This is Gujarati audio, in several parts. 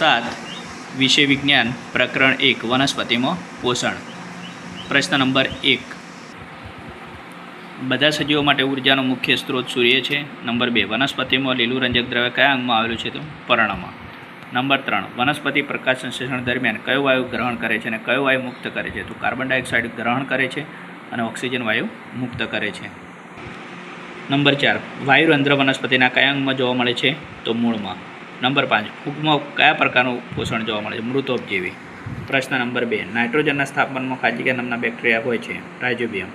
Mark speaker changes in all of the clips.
Speaker 1: સાત, વિષય વિજ્ઞાન પ્રકરણ એક વનસ્પતિમાં પોષણ. પ્રશ્ન નંબર એક. બધા સજીવો માટે ઉર્જાનો મુખ્ય સ્ત્રોત સૂર્ય છે. નંબર બે, વનસ્પતિમાં લીલું રંજક દ્રવ્ય કયા અંગમાં આવેલું છે તો? પર્ણમાં. નંબર ત્રણ, વનસ્પતિ પ્રકાશ સંશ્લેષણ દરમિયાન કયો વાયુ ગ્રહણ કરે છે અને કયો વાયુ મુક્ત કરે છે તો? કાર્બન ડાયોક્સાઇડ ગ્રહણ કરે છે અને ઓક્સિજન વાયુ મુક્ત કરે છે. નંબર ચાર, વાયુરંધ્ર વનસ્પતિના કયા અંગમાં જોવા મળે છે તો? મૂળમાં. નંબર પાંચ ફૂગમાં કયા પ્રકારનું પોષણ જોવા મળે છે? મૃતોપજીવી. પ્રશ્ન નંબર બે, નાઇટ્રોજનના સ્થાપનમાં ખાજીકા નામના બેક્ટેરિયા હોય છે, રાઇજોબિયમ.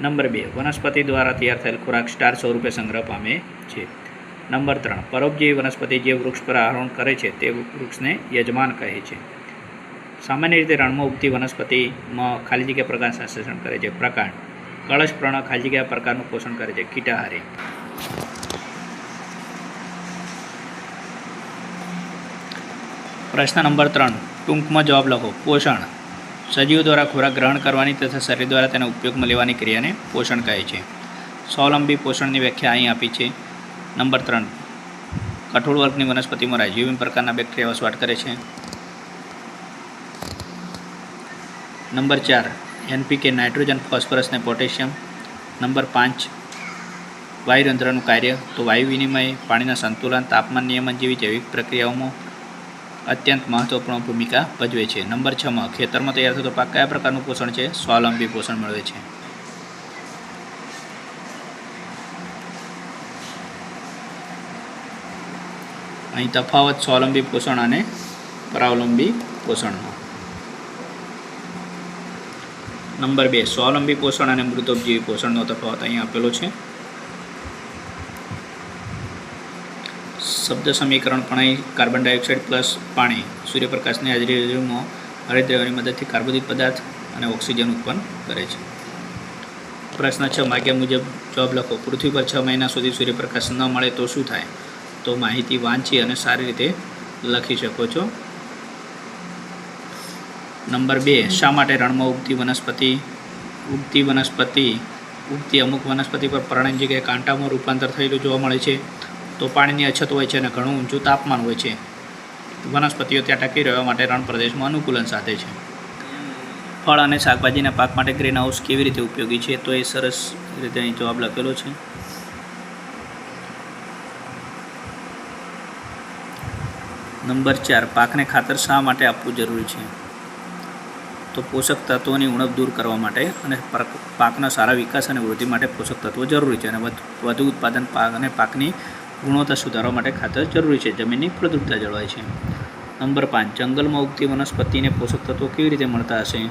Speaker 1: નંબર બે, વનસ્પતિ દ્વારા તૈયાર થયેલ ખોરાક સ્ટાર સ્વરૂપે સંગ્રહ પામે છે. નંબર ત્રણ, પરોપજીવી વનસ્પતિ જે વૃક્ષ પર આરોહણ કરે છે, તે વૃક્ષને યજમાન કહે છે. સામાન્ય રીતે રણમાં ઉગતી વનસ્પતિમાં ખાલી જગ્યા પ્રકાશ સંશ્લેષણ કરે છે. પ્રકાંડ, કળશ પ્રણ ખાલી જગ્યા પ્રકારનું પોષણ કરે છે. કીટાહારી. પ્રશ્ન નંબર ત્રણ. ટૂંકમાં જવાબ લખો. પોષણ. સજીવો દ્વારા ખોરાક ગ્રહણ કરવાની તથા શરીર દ્વારા તેને ઉપયોગમાં લેવાની ક્રિયાને પોષણ કહે છે. સ્વાવલંબી પોષણની વ્યાખ્યા અહીં આપી છે. નંબર ત્રણ. કઠોળ વર્ગની વનસ્પતિમાં રાઇઝોબિયમ પ્રકારના બેક્ટેરિયા વસવાટ કરે છે. નંબર ચાર. એનપીકે નાઇટ્રોજન, ફોસ્ફરસ અને પોટેશિયમ. નંબર પાંચ. વાયુરંધ્રનું કાર્ય. તો વાયુ વિનિમય, પાણીના સંતુલન, તાપમાન નિયમન જેવી જૈવિક પ્રક્રિયાઓમાં અત્યંત મહત્વપૂર્ણ ભૂમિકા ભજવે છે. નંબર છમાં ખેતરમાં તૈયાર થતો પાક કયા પ્રકારનું પોષણ છે? સ્વાવલંબી પોષણ મેળવે છે. અહીં તફાવત સ્વાવલંબી પોષણ અને પરાવલંબી પોષણનો નંબર બે, સ્વાવલંબી પોષણ અને મૃતોપજીવી પોષણનો તફાવત અહીં આપેલો છે. શબ્દ સમીકરણ પણ કાર્બન ડાયોક્સાઇડ પ્લસ પાણી સૂર્યપ્રકાશની હાજરીમાં હરિદ્રવ્યની મદદથી કાર્બોદિત પદાર્થ અને ઓક્સિજન ઉત્પન્ન કરે છે. પ્રશ્ન છ, માગ્યા મુજબ જવાબ લખો. પૃથ્વી પર છ મહિના સુધી સૂર્યપ્રકાશ ન મળે તો શું થાય? તો માહિતી વાંચી અને સારી રીતે લખી શકો છો. નંબર બે, શા માટે રણમાં ઉગતી વનસ્પતિ ઉગતી વનસ્પતિ, ઉગતી અમુક વનસ્પતિ પર પર્ણની જગ્યાએ કાંટામાં રૂપાંતર થયેલું જોવા મળે છે? તો પાણીની અછત હોય છે અને ઘણું ઊંચું તાપમાન હોય છે. વનસ્પતિઓ ત્યાં ટકી રહેવા માટે રણ પ્રદેશમાં અનુકૂલન સાથે છે. ફળ અને શાકભાજીના પાક માટે ગ્રીન હાઉસ કેવી રીતે ઉપયોગી છે તો એ સરસ રીતે અહીં જવાબ લખેલો છે. નંબર ચાર, પાકને ખાતર શા માટે આપવું જરૂરી છે? તો પોષક તત્વોની ઉણપ દૂર કરવા માટે અને પાક- પાકના સારા વિકાસ અને વૃદ્ધિ માટે પોષક તત્વો જરૂરી છે અને વધુ ઉત્પાદન પાક અને પાકની ગુણવત્તા સુધારવા માટે ખાતર જરૂરી છે. જમીનની ફળદ્રુપતા જળવાય છે. નંબર પાંચ, જંગલમાં ઉગતી વનસ્પતિને પોષક તત્વો કેવી રીતે મળતા હશે?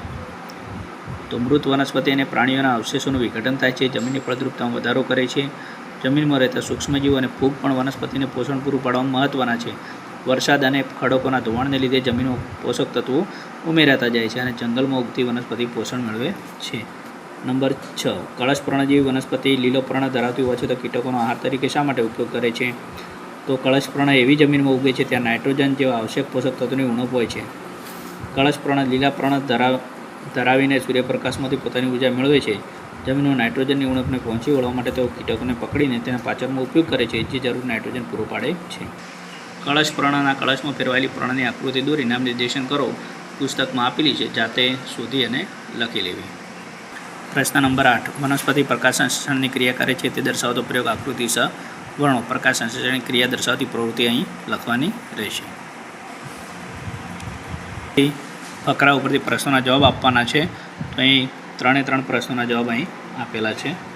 Speaker 1: તો મૃત વનસ્પતિ અને પ્રાણીઓના અવશેષોનું વિઘટન થાય છે. જમીનની ફળદ્રુપતામાં વધારો કરે છે. જમીનમાં રહેતા સૂક્ષ્મજીવો અને ફૂગ પણ વનસ્પતિને પોષણ પૂરું પાડવામાં મહત્ત્વના છે. વરસાદ અને ખડકોના ધોવાણને લીધે જમીનમાં પોષક તત્વો ઉમેરાતા જાય છે અને જંગલમાં ઉગતી વનસ્પતિ પોષણ મેળવે છે. નંબર છ. કળશ પર્ણ જેવી વનસ્પતિ લીલો પર્ણ ધરાવતી હોય છે તો કીટકોનો આહાર તરીકે શા માટે ઉપયોગ કરે છે? તો કળશ પર્ણ એવી જમીનમાં ઉગે છે ત્યાં નાઇટ્રોજન જેવા આવશ્યક પોષક તત્વોની ઉણપ હોય છે. કળશ પર્ણ લીલા પર્ણ ધરાવ ધરાવીને સૂર્યપ્રકાશમાંથી પોતાની ઊર્જા મેળવે છે. જમીનમાં નાઇટ્રોજનની ઉણપને પહોંચી વળવા માટે તેઓ કીટકોને પકડીને તેના પાચનમાં ઉપયોગ કરે છે, જે જરૂર નાઇટ્રોજન પૂરું પાડે છે. કળશ પ્રણના કળશમાં ફેરવાયેલી પ્રણની આકૃતિ દોરી નામ નિર્દેશન કરો. પુસ્તકમાં આપેલી છે, જાતે શોધી અને લખી લેવી. પ્રશ્ન નંબર આઠ. વનસ્પતિ પ્રકાશ સંશ્લેષણની ક્રિયા કરે છે તે દર્શાવતો પ્રયોગ આકૃતિ સ વર્ણો. પ્રકાશ સંશ્લેષણની ક્રિયા દર્શાવતી પ્રવૃત્તિ અહીં લખવાની રહેશે. ફકરા ઉપરથી પ્રશ્નોના જવાબ આપવાના છે. તો અહીં ત્રણે ત્રણ પ્રશ્નોના જવાબ અહીં આપેલા છે.